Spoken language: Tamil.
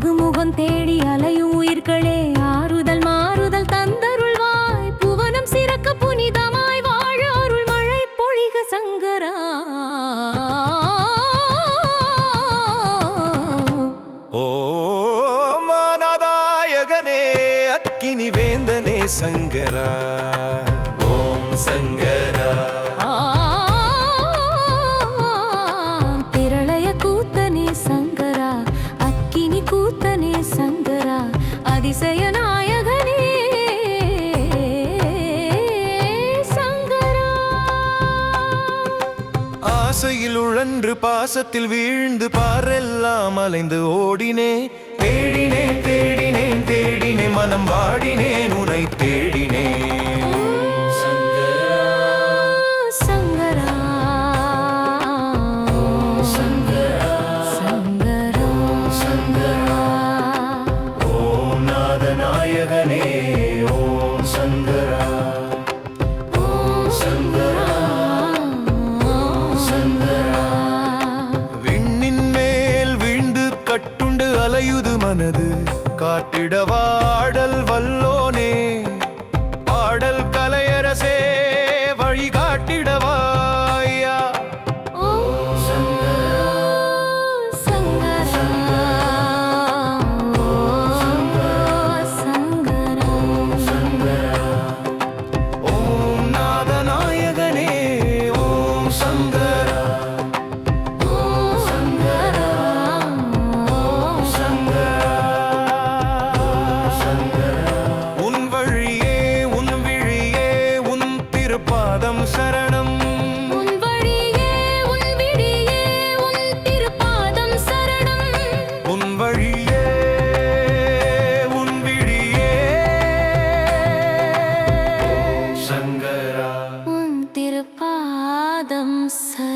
அழகு முகம் தேடி அலையும் உயிர்களே. ஆறுதல் மாறுதல் தந்தருள்வாய் புவனம் சிறக்க புனிதமாய் வாழ அருள் மழை பொழிக சங்கரா. ஓ அக்கினி வேந்தனே சங்கரா. ஓம் சங்க ஆசையில் உழன்று பாசத்தில் வீழ்ந்து பாரெல்லாம் அலைந்து ஓடினே. தேடினேன் தேடினேன் தேடினேன் மனம் வாடினேன் உனை தேடினேன் சங்கரா அலையுது மனது. காட்டிட வாடல் வல்லோனே. பாடல் கலையரசே சங்கரா உன் திருப்பாதம் சரணம்